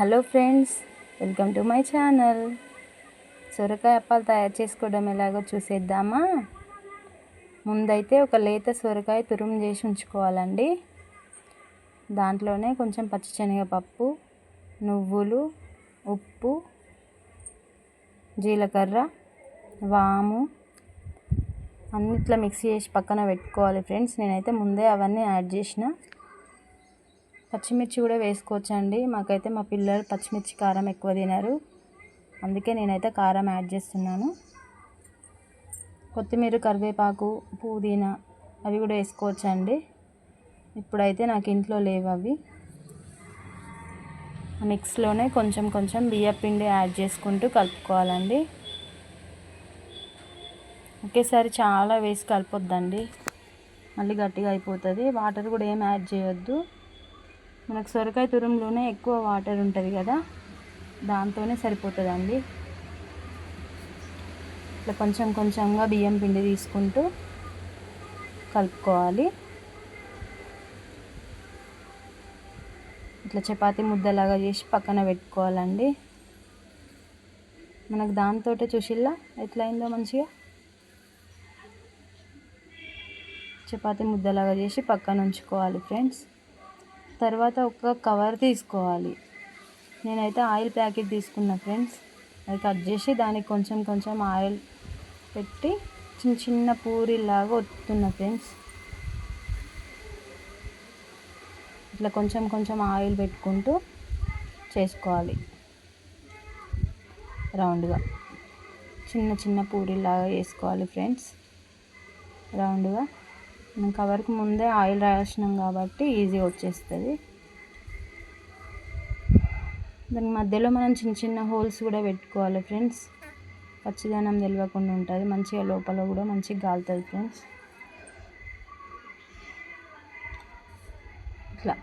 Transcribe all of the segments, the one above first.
Hello friends welcome to my channel. సొరకాయ అప్పాలు తయారు చేసుకోవడం ఎలాగో చూసేద్దామా? ముందైతే ఒక లేత సొరకాయ తురుము చేసి ఉంచుకోవాలండి. దాంట్లోనే కొంచెం పచ్చిశనగపప్పు నువ్వులు ఉప్పు జీలకర్ర వాము అన్నిట్లో మిక్స్ చేసి పక్కన పెట్టుకోవాలి ఫ్రెండ్స్. నేనైతే ముందే అవన్నీ యాడ్ చేసిన. పచ్చిమిర్చి కూడా వేసుకోవచ్చండి. మాకైతే మా పిల్లలు పచ్చిమిర్చి కారం ఎక్కువ తినరు. అందుకే నేనైతే కారం యాడ్ చేస్తున్నాను. కొత్తిమీర కరివేపాకు పుదీనా అవి కూడా వేసుకోవచ్చండి. ఇప్పుడైతే నాకు ఇంట్లో లేవు అవి. మిక్స్లోనే కొంచెం కొంచెం బియ్య పిండి యాడ్ చేసుకుంటూ కలుపుకోవాలండి. ఒకేసారి చాలా వేసి కలపొద్దండి. మళ్ళీ గట్టిగా అయిపోతుంది. వాటర్ కూడా ఏం యాడ్ చేయొద్దు. మనకు సొరకాయ తురంలోనే ఎక్కువ వాటర్ ఉంటుంది కదా దాంతోనే సరిపోతుందండి. ఇట్లా కొంచెం కొంచెంగా బియ్యం పిండి తీసుకుంటూ కలుపుకోవాలి. ఇట్లా చపాతీ ముద్దలాగా చేసి పక్కన పెట్టుకోవాలండి. మనకు దాంతో చూసిల్లా? ఎట్లయిందో మంచిగా? చపాతీ ముద్దలాగా చేసి పక్కన ఉంచుకోవాలి ఫ్రెండ్స్. తర్వాత ఒక కవర్ తీసుకోవాలి. నేనైతే ఆయిల్ ప్యాకెట్ తీసుకున్నా ఫ్రెండ్స్. అది కట్ చేసి దానికి కొంచెం కొంచెం ఆయిల్ పెట్టి చిన్న చిన్న పూరిలాగా ఒత్తున్నా ఫ్రెండ్స్. ఇట్లా కొంచెం కొంచెం ఆయిల్ పెట్టుకుంటూ చేసుకోవాలి. రౌండ్గా. చిన్న చిన్న పూరిలాగా వేసుకోవాలి ఫ్రెండ్స్. రౌండ్గా. మనం కవర్కి ముందే ఆయిల్ రాసినాం కాబట్టి ఈజీ వచ్చేస్తుంది. దాని మధ్యలో మనం చిన్న చిన్న హోల్స్ కూడా పెట్టుకోవాలి ఫ్రెండ్స్. పచ్చిదనం తెలియకుండా ఉంటుంది. మంచిగా లోపల కూడా మంచిగా కాలుతుంది ఫ్రెండ్స్. ఇట్లా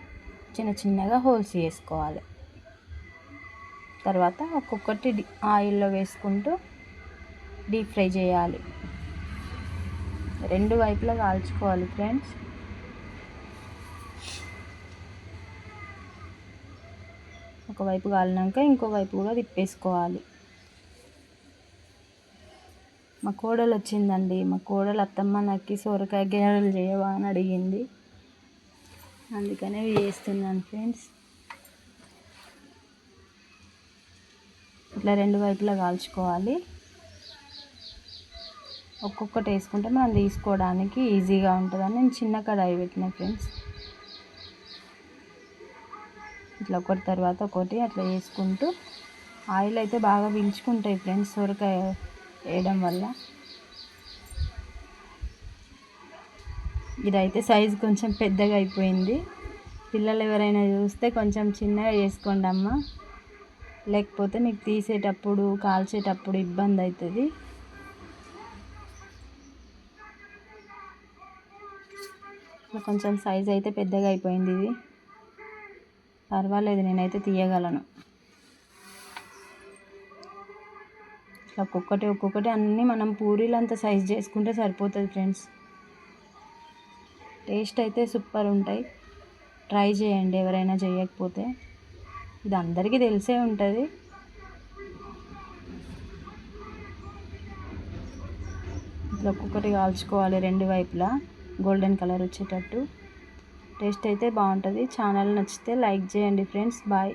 చిన్న చిన్నగా హోల్స్ చేసుకోవాలి. తర్వాత ఒక్కొక్కటి ఆయిల్లో వేసుకుంటూ డీప్ ఫ్రై చేయాలి. రెండు వైపులా కాల్చుకోవాలి ఫ్రెండ్స్ ఒకవైపు కాలినాక ఇంకో వైపు కూడా తిప్పేసుకోవాలి. మా కోడలు వచ్చిందండి. మా కోడలు అత్తమ్మ నాకు సొరకాయ గిన్నెలు చేయవా అని అడిగింది. అందుకనే చేస్తున్నాను ఫ్రెండ్స్ ఇట్లా రెండు వైపులా కాల్చుకోవాలి. ఒక్కొక్కటి వేసుకుంటే మనం తీసుకోవడానికి ఈజీగా ఉంటుందని నేను చిన్న కడాయి పెట్టిన ఫ్రెండ్స్. ఇట్లా ఒకటి తర్వాత ఒకటి అట్లా వేసుకుంటూ ఆయిల్ అయితే బాగా పీల్చుకుంటాయి ఫ్రెండ్స్ సొరకాయ వేయడం వల్ల. ఇదైతే సైజు కొంచెం పెద్దగా అయిపోయింది. పిల్లలు ఎవరైనా చూస్తే కొంచెం చిన్నగా చేసుకోండి అమ్మ లేకపోతే నీకు తీసేటప్పుడు కాల్చేటప్పుడు ఇబ్బంది అవుతుంది. కొంచెం సైజ్ అయితే పెద్దగా అయిపోయింది ఇది. పర్వాలేదు నేనైతే తీయగలను. ఇట్లా ఒక్కొక్కటి ఒక్కొక్కటి అన్నీ మనం పూరీలంతా సైజ్ చేసుకుంటే సరిపోతుంది ఫ్రెండ్స్ టేస్ట్ అయితే సూపర్ ఉంటాయి. ట్రై చేయండి ఎవరైనా చేయకపోతే. ఇది అందరికీ తెలిసే ఉంటుంది. ఇట్లా ఒక్కొక్కటి కాల్చుకోవాలి రెండు వైపులా. గోల్డెన్ కలర్ వచ్చేటట్టు. టేస్ట్ అయితే బాగుంటుంది. ఛానల్ నచ్చితే లైక్ చేయండి ఫ్రెండ్స్. బాయ్.